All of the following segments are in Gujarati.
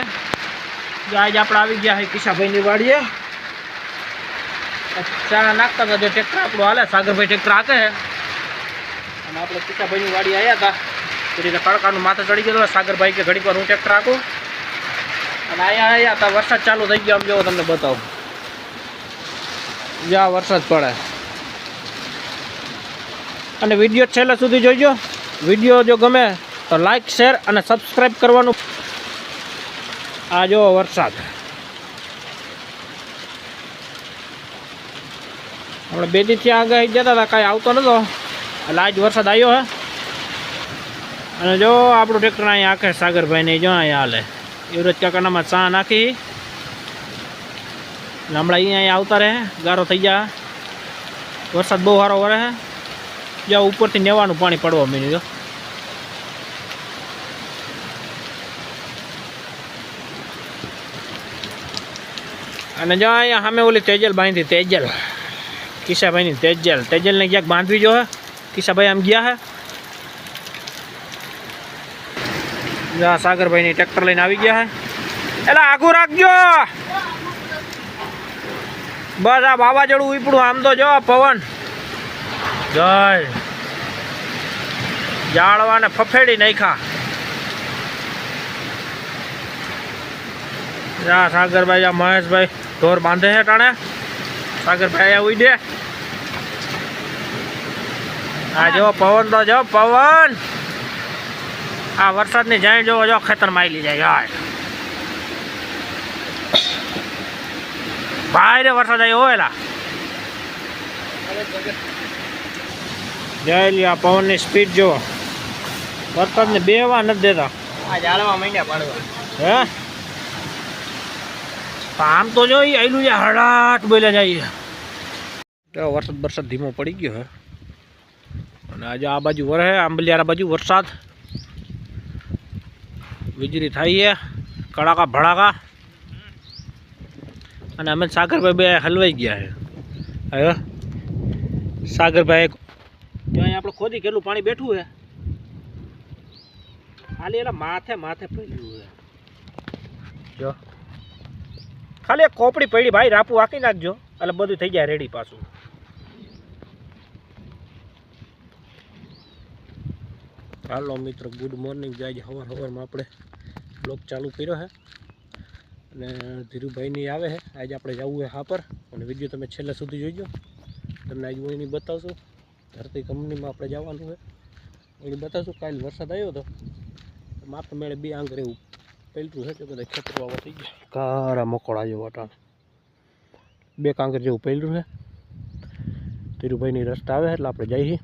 આજે આપણે આવી ગયા છે કિશાભાઈની વાડીએ. ચા નાખતા હતા, જો ટ્રેક્ટર આપણું હાલે, સાગરભાઈ ટ્રેક્ટર હાકે છે અને આપણે કિશાભાઈની વાડી આવ્યા હતા. એ રીતે તડકાનું ચડી ગયેલું સાગરભાઈ કે ઘડીક હું ટ્રેક્ટર હાકું. અને અહીંયા આવ્યા હતા, વરસાદ ચાલુ થઈ ગયો, આમ જેવો તમને બતાવું. જ્યાં વરસાદ પડે. અને વીડિયો છેલ્લે સુધી જોઈજો. વીડિયો જો ગમે તો લાઈક શેર અને સબસ્ક્રાઈબ કરવાનું આ જો વરસાદ. આપણે બે દિવસથી આગળ જતા હતા, કાંઈ આવતો નતો. એટલે આજ વરસાદ આવ્યો હે. અને જો આપણું ટ્રેક્ટર અહીંયા આખે સાગરભાઈને જો અહીંયા હાલે. યુવરાજ કાકાનામાં ચા નાખી. હમણાં અહીંયા આવતા રહે, ગારો થઈ ગયા વરસાદ બહુ સારો વરે જ્યાં ઉપરથી નેવાનું પાણી પડવા માંડ્યું અને જો અહીંયા સામે ઓલી તેજલ બાંધી તેજલ. કિશાભાઈની તેજલ. તેજલને ક્યાંક બાંધવી જો હે. કિશાભાઈ આમ ગયા હે. જા, સાગરભાઈની ટ્રેક્ટર લઈને આવી ગયા હે. એટલે આઘું રાખજો. બસ આ વાવાઝોડું ઉપડું આમ તો જો પવન. જય. જાળવાને ફફેડી નાખ્યા. જા સાગરભાઈ આ મહેશભાઈ ઢોર બાંધે છે ટાણે. સાગરભાઈ આ ઉઈ દે. આ જો પવન તો જો પવન. આ વરસાદની જાય જોવો જો ખેતરમાં આવી જાય યાર ભાઈ વરસાદ આવ્યો હોય એલા. જય લી આ પવનની સ્પીડ જુઓ વરસાદને બેવા નથી દેતા. આ જાળવા માંડ્યા પાડવા. હે? આમ તો જો આવેલું છે હડાટ બોલ્યા જાય તો વરસાદ વરસાદ ધીમો પડી ગયો હે. અને આજે આ બાજુ વરે આંબલિયારા બાજુ વરસાદ. વીજળી થાય છે કડાકા ભડાકા. અને અમે સાગરભાઈ બે હલવાઈ ગયા છે. હવે સાગરભાઈ ત્યાં આપણે ખોદી કેટલું પાણી બેઠું છે. ખાલી એના માથે માથે પડ્યું છે. જો ખાલી એક કોપડી પડી, ભાઈ, રાપુ આંકી નાખજો. એટલે બધું થઈ જાય રેડી પાછું. હાલો મિત્રો ગુડ મોર્નિંગ જાય સવાર સવારમાં આપણે બ્લોક ચાલુ કર્યો છે. અને ધીરુભાઈની આવે છે. આજે આપણે જવું છે હાપર. અને વીડિયો તમે છેલ્લે સુધી જોઈજો તમને આજે હું એની બતાવશું. ધરતી કંપનીમાં આપણે જવાનું છે. એની બતાવશું. કાલે વરસાદ આવ્યો હતો. માપ મેળે બે આંગર એવું છે તો બધા ખેતર વાવા થઈ ગયા? કારા મકોડા જેવા વટાણ. બે કાંકર જેવું પહેલું છે. ધીરુભાઈની રસ્તા આવે એટલે આપણે જઈએ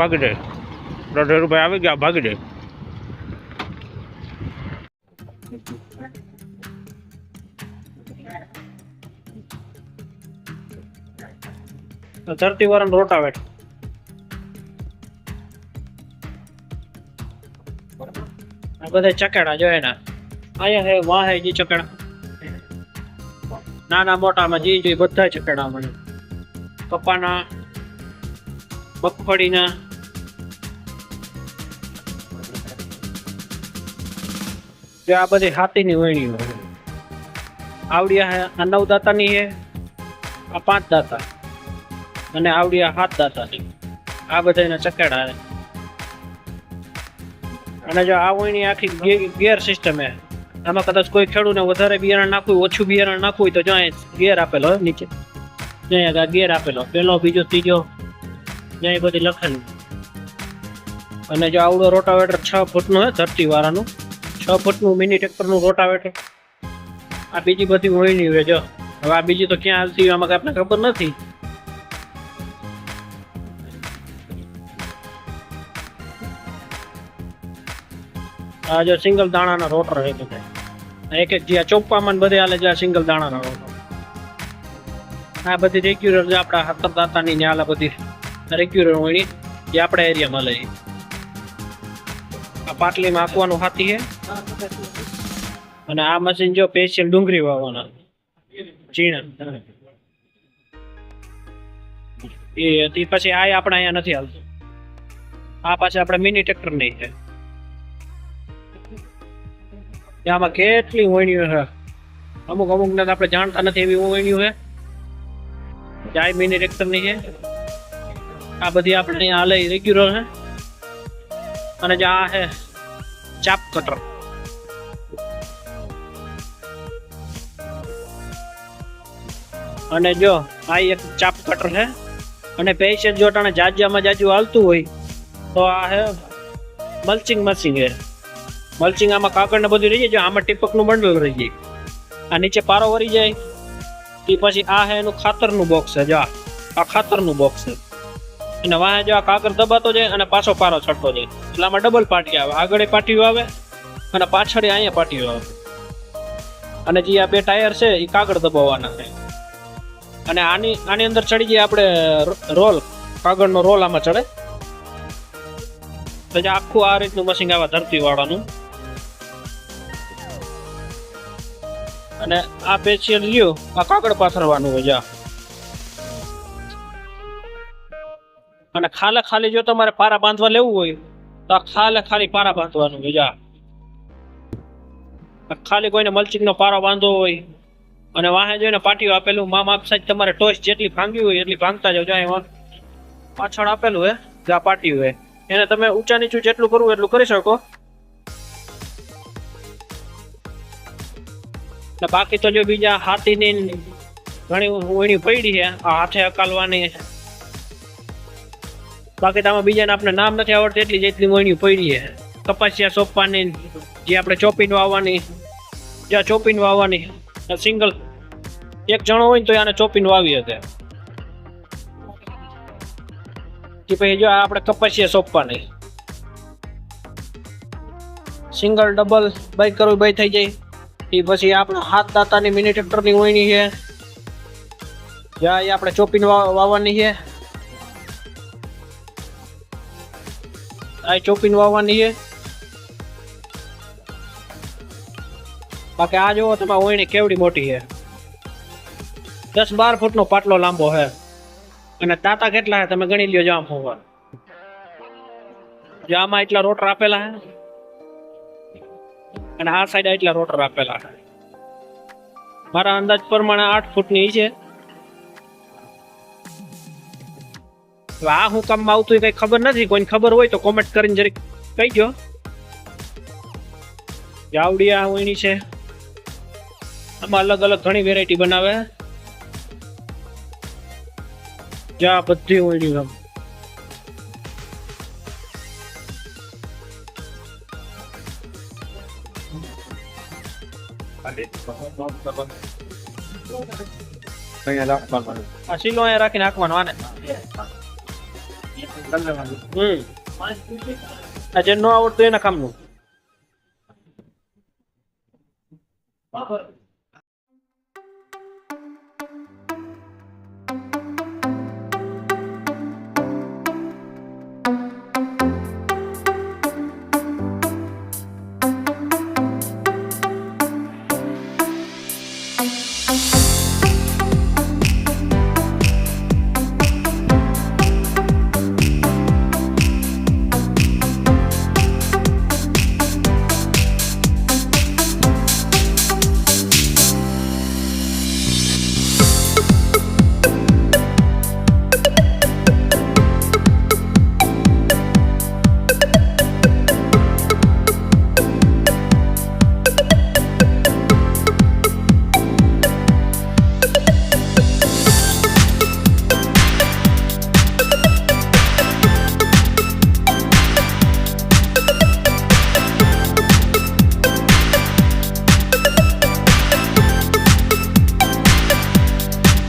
ભાગી જાય. ધીરુભાઈ આવી ગયા ભાગી જાય. ધરતી વાળા રોટાવેટ આ બધા ચકેડા જો એના. અહીંયા હે, વાહ હે જે ચકેડા. નાના મોટામાં જે જોઈ બધા ચકેડા મળે. કપાના મગફળીના જે આ બધી હાથીની વણીઓ આવડ્યા આ આ નવ દાતાની છે આ પાંચ દાતા. અને આવડી હાથ દાતાની આ બધાના ચકેડા છે. અને જો આ વણી આખી ગેર સિસ્ટમ હે આમાં કદાચ કોઈ ખેડૂતને વધારે બિયારણ નાખવું હોય, ઓછું બિયારણ નાખવું હોય તો જો ગેર આપેલો નીચે. જ્યાં ગેર આપેલો. પહેલો બીજો ત્રીજો. જ્યાં બધી લખેલું. અને જો આવડો રોટાવેટર છ ફૂટનું હે ધરતી વાળાનું છ ફૂટનું મિની ટ્રેક્ટરનું રોટાવેટર આ બીજી બધી વણી હોય જો. હવે આ બીજી તો ક્યાં હાલતી હોય આમાં આપણને ખબર નથી. જો સિંગલ દાણાના રોટર છે બધા એક એક જે ચોપ્પામાં બધે હાલે જ્યાં સિંગલ દાણાના રોટર. આ બધી રેગ્યુલર જે આપણા હતરદાતાની ને આલા બધી રેગ્યુલર વણી જે આપણા એરિયામાં લઈ આ પાટલીમાં આંકવાનું હાથી છે. અને આ મશીન જો સ્પેશિયલ ડુંગળી વાવવાના. ચીણા એ હતી પછી આ આપણે અહીંયા નથી હાલતું. આ પાછા આપણે મિની ટ્રેક્ટર નહીં છે. આમાં કેટલી વણ્યું છે? અમુક અમુક ને આપણે જાણતા નથી એવી વણ્યું છે. ચાય મિની ટ્રેક્ટરની છે. આ બધી આપણે હાલે રેગ્યુલર છે. અને જે આ છે, ચાપ કટર અને જો, આ એક ચાપ કટર છે. અને પેશન્ટ જો જાજામાં જાજુ હાલતું હોય, તો આ હે મલ્ચિંગ મશીન છે. મલ્ચિંગ આમાં કાગળ ને બધું રહી જાય આમાં ટીપકનું બંડલ રહી જાય. આ નીચે પારો વળી જાય. તે પછી આ હે એનું ખાતરનું બોક્સ છે, જો આ. ખાતરનું બોક્સ છે. અને વાહે જો આ કાગળ દબાતો જાય અને પાછો પારો છટતો જાય. એટલે આમાં ડબલ પાટી આવે. આગળ પાટીઓ આવે અને પાછળ અહીંયા પાટીઓ આવે. અને જે આ બે ટાયર છે એ કાગળ દબાવવાના છે. અને આની આની અંદર ચડી જઈએ આપણે રોલ કાગળનો રોલ આમાં ચડે. જે આખું આ રીતનું મશીન આવે ધરતી વાળાનું અને આ પેશિયલ લ્યો, આ કાગળ પાથરવાનું હોય, જા. અને ખાલે ખાલી જો તમારે પારા બાંધવા લેવું હોય, તો આ ખાલે ખાલી પારા બાંધવાનું હોય, જા. ખાલી કોઈને મલચિંગનો પારો બાંધવો હોય, અને વાહે જોઈને પાટીઓ આપેલું મા માપ સાઈઝ તમારે ટોચ જેટલી ભાંગી હોય, એટલી ભાંગતા જાવ જાય એમાં. પાછળ આપેલું હે, જા આ પાટી હોય એને તમે ઊંચા નીચું જેટલું કરવું એટલું કરી શકો. ને બાકી તો જો બીજા હાથીની ઘણી વણી પડી છે, આ હાથે અકાલવાની બાકી તો બીજાને આપણે નામ નથી આવડતું, એટલી જેટલી વણી પડી છે. કપાસિયા સોંપવાની જે આપણે ચોપીને વાવવાની જ્યાં ચોપીને વાવવાની સિંગલ, એક જણો હોય ને તો આને ચોપીને વાવી હતી કે પછી જો આપણે કપાસિયા સોંપવાની સિંગલ, ડબલ બાઈક કરવું બાઈ થઈ જાય. એ પછી આપણે હાથ દાતાની મિની ટ્રેક્ટરની હોયની છે. જ્યાં આપણે ચોપીને વાવવાની છે. આ ચોપીને વાવવાની છે. બાકી આ જુઓ તમે ઓયણી કેવડી મોટી છે. દસ બાર ફૂટનો પાટલો લાંબો છે. અને તાતા કેટલા છે તમે ગણી લ્યો જામ હોવા જામાં એટલા રોટર આપેલા છે. અને આ સાઈડ એટલા રોટર આપેલા છે. મારા અંદાજ પ્રમાણે આઠ ફૂટની છે. આ હું કામમાં આવતું કઈ ખબર નથી, કોઈને ખબર હોય તો કોમેન્ટ કરીને જરીક કહીજો. જાવડી આ વીણી છે. આમાં અલગ અલગ ઘણી વેરાયટી બનાવે. જા બધી હોયની આમ આ સીલો અહીંયા રાખીને હાંકવાનો આને હમ આ જે ન આવડતું એના કામનું